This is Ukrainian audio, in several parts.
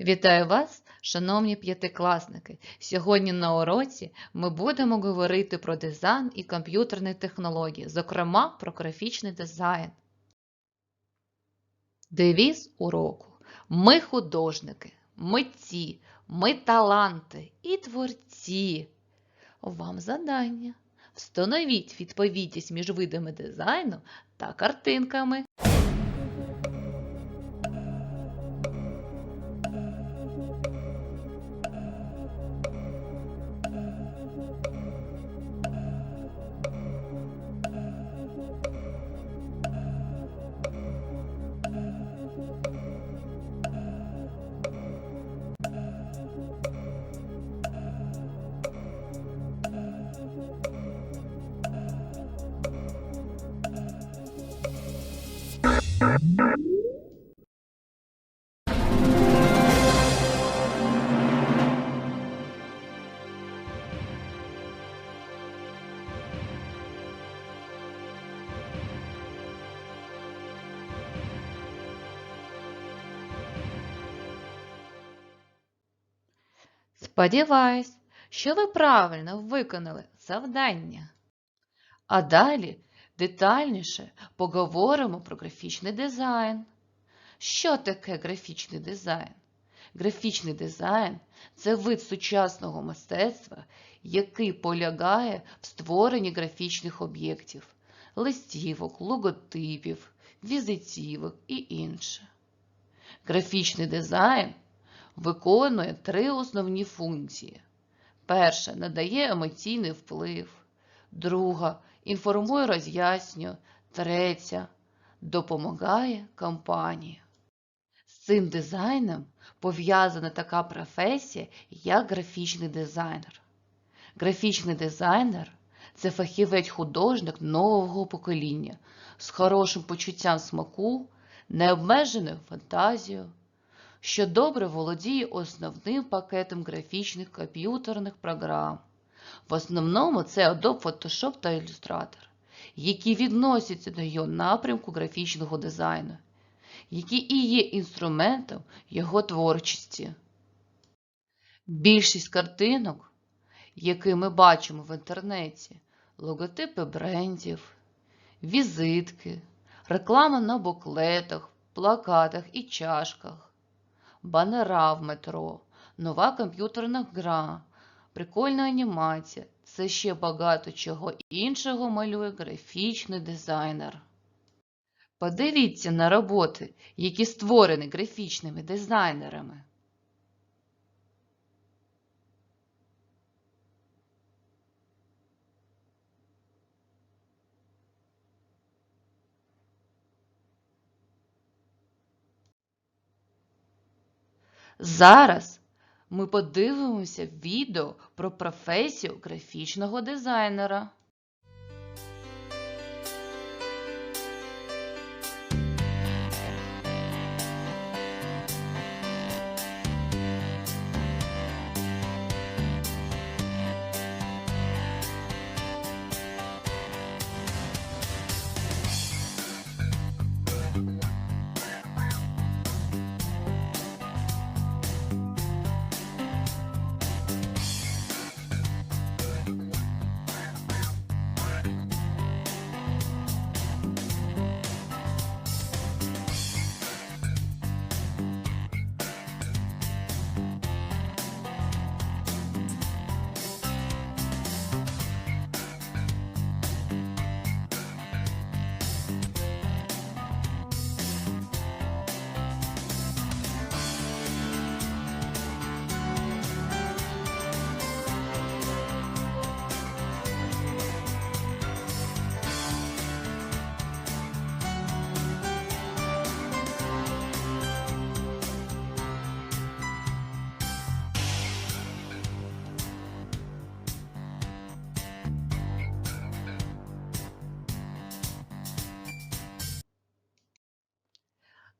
Вітаю вас, шановні п'ятикласники! Сьогодні на уроці ми будемо говорити про дизайн і комп'ютерні технології, зокрема про графічний дизайн. Девіз уроку. Ми художники, митці, ми таланти і творці. Вам завдання. Встановіть відповідність між видами дизайну та картинками. Сподіваюсь, що ви правильно виконали завдання. А далі детальніше поговоримо про графічний дизайн. Що таке графічний дизайн? Графічний дизайн це вид сучасного мистецтва, який полягає в створенні графічних об'єктів, листівок, логотипів, візитівок і інше. Графічний дизайн виконує три основні функції. Перша надає емоційний вплив, друга інформує роз'яснює, третя допомагає компанії. З цим дизайном пов'язана така професія, як графічний дизайнер. Графічний дизайнер це фахівець-художник нового покоління з хорошим почуттям смаку, необмеженою фантазією, що добре володіє основним пакетом графічних комп'ютерних програм. В основному це Adobe Photoshop та Illustrator, які відносяться до його напрямку графічного дизайну, які і є інструментом його творчості. Більшість картинок, які ми бачимо в інтернеті, логотипи брендів, візитки, реклама на буклетах, плакатах і чашках, банера в метро, нова комп'ютерна гра, прикольна анімація. Це ще багато чого іншого малює графічний дизайнер. Подивіться на роботи, які створені графічними дизайнерами. Зараз ми подивимося відео про професію графічного дизайнера.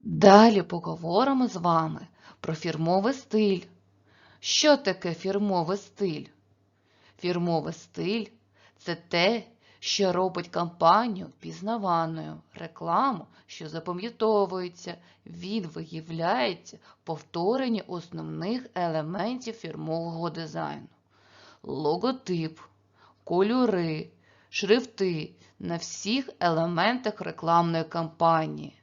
Далі поговоримо з вами про фірмовий стиль. Що таке фірмовий стиль? Фірмовий стиль це те, що робить кампанію впізнаваною, рекламу, що запам'ятовується, він виявляється в повторенні основних елементів фірмового дизайну. Логотип, кольори, шрифти на всіх елементах рекламної кампанії.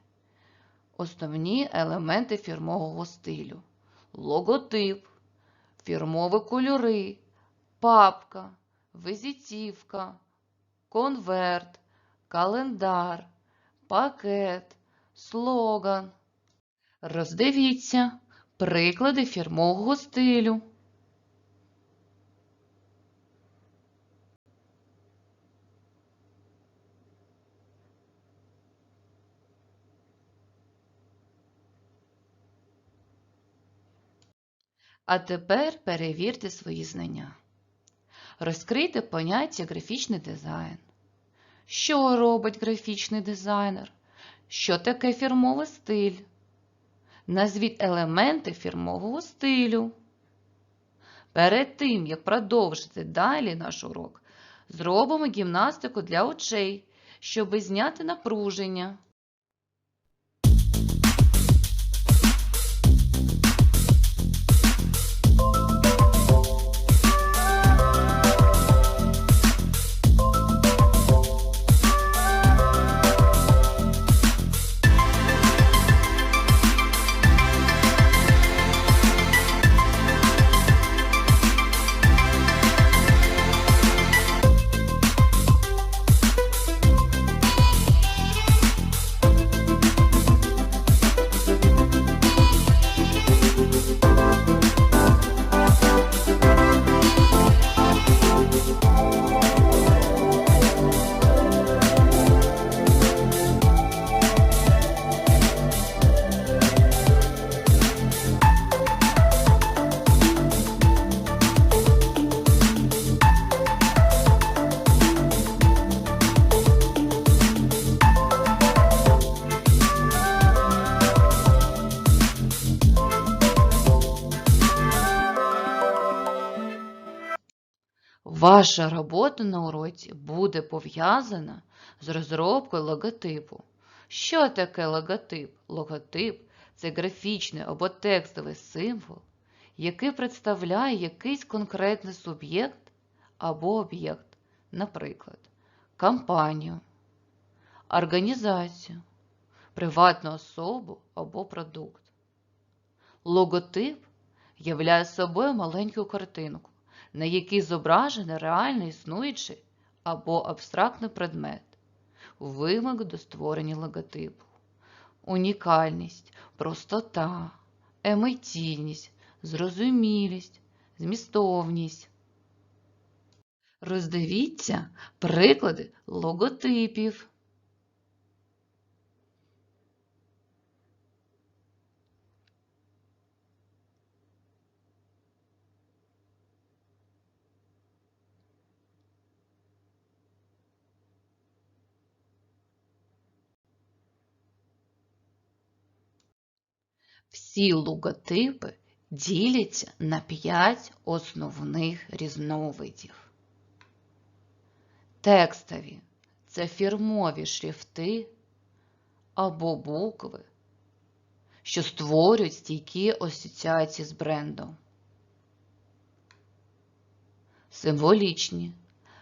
Основні елементи фірмового стилю. Логотип, фірмові кольори, папка, визитівка, конверт, календар, пакет, слоган. Роздивіться приклади фірмового стилю. А тепер перевірте свої знання. Розкрийте поняття графічний дизайн. Що робить графічний дизайнер? Що таке фірмовий стиль? Назвіть елементи фірмового стилю. Перед тим, як продовжити далі наш урок, зробимо гімнастику для очей, щоб зняти напруження. Ваша робота на уроці буде пов'язана з розробкою логотипу. Що таке логотип? Логотип це графічний або текстовий символ, який представляє якийсь конкретний суб'єкт або об'єкт, наприклад, компанію, організацію, приватну особу або продукт. Логотип являє собою маленьку картинку, на якій зображений реально існуючий або абстрактний предмет, вимог до створення логотипу, унікальність, простота, емоційність, зрозумілість, змістовність. Роздивіться приклади логотипів. Всі логотипи діляться на 5 основних різновидів. Текстові це фірмові шрифти або букви, що створюють стійкі асоціації з брендом. Символічні,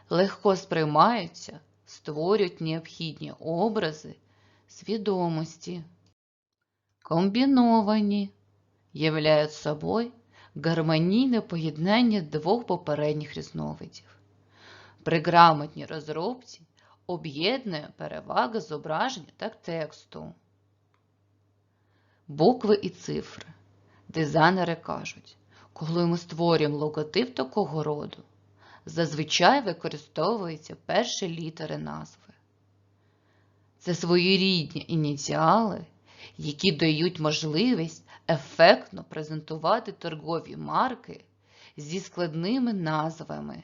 легко сприймаються, створюють необхідні образи свідомості. Комбіновані являють собою гармонійне поєднання двох попередніх різновидів. При грамотній розробці об'єднує переваги зображення та тексту. Букви і цифри. Дизайнери кажуть, коли ми створюємо логотип такого роду, зазвичай використовуються перші літери назви. Це своєрідні ініціали, які дають можливість ефектно презентувати торгові марки зі складними назвами.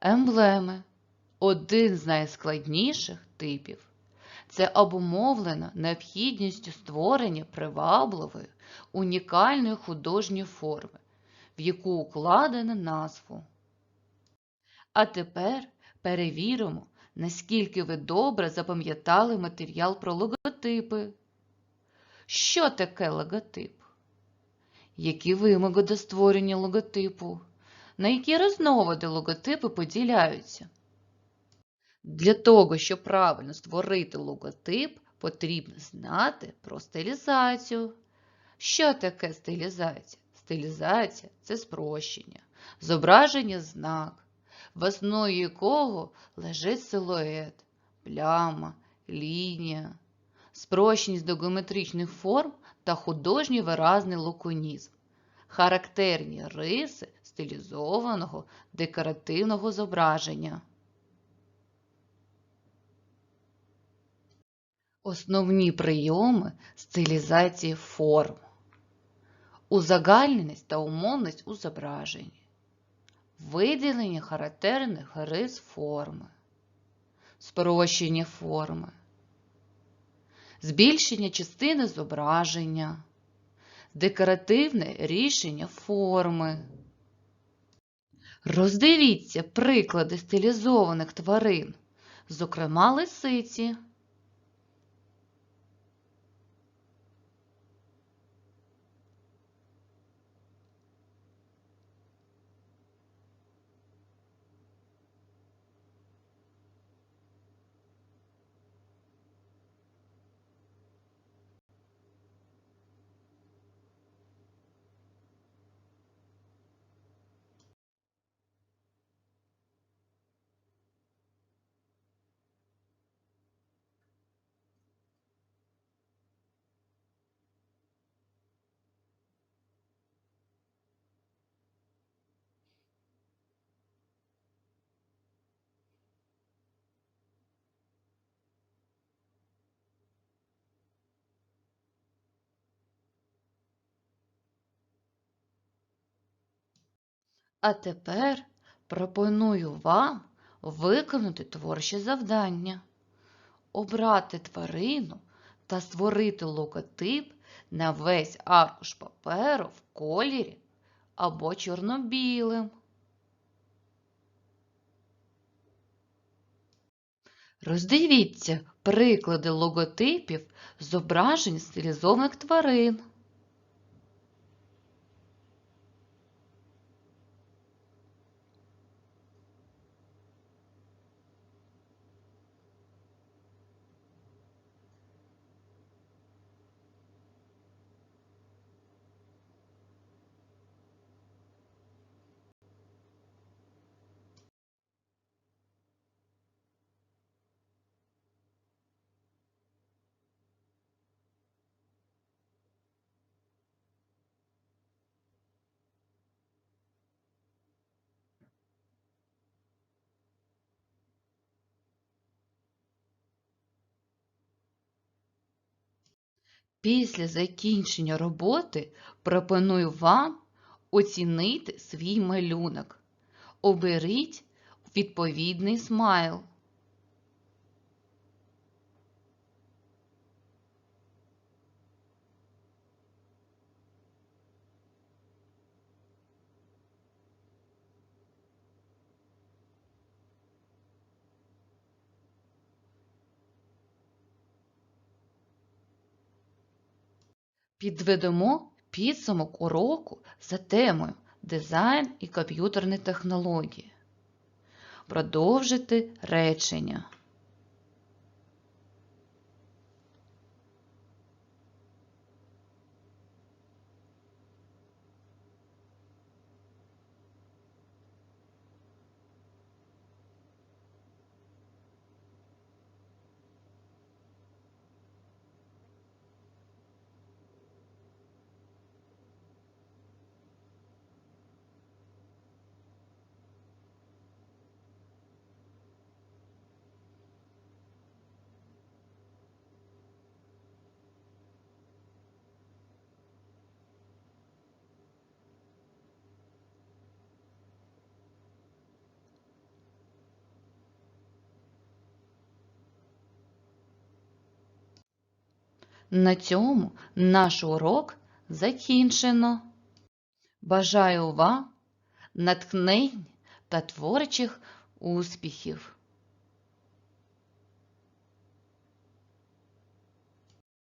Емблеми один з найскладніших типів. Це обумовлено необхідністю створення привабливої, унікальної художньої форми, в яку укладено назву. А тепер перевіримо, наскільки ви добре запам'ятали матеріал про логотипи. Що таке логотип? Які вимоги до створення логотипу? На які різновиди логотипи поділяються? Для того, щоб правильно створити логотип, потрібно знати про стилізацію. Що таке стилізація? Стилізація це спрощення, зображення знак, в основі якого лежить силует, пляма, лінія, спрощеність до геометричних форм та художній виразний лаконізм, характерні риси стилізованого декоративного зображення. Основні прийоми стилізації форм. Узагальненість та умовність у зображенні. Виділення характерних рис форми. Спрощення форми. Збільшення частини зображення. Декоративне рішення форми. Роздивіться приклади стилізованих тварин, зокрема лисиці. А тепер пропоную вам виконати творче завдання, обрати тварину та створити логотип на весь аркуш паперу в кольорі або чорно-білим. Роздивіться приклади логотипів зображень стилізованих тварин. Після закінчення роботи пропоную вам оцінити свій малюнок. Оберіть відповідний смайл. Підведемо підсумок уроку за темою Дизайн і комп'ютерні технології. Продовжити речення. На цьому наш урок закінчено. Бажаю вам натхнень та творчих Успіхів!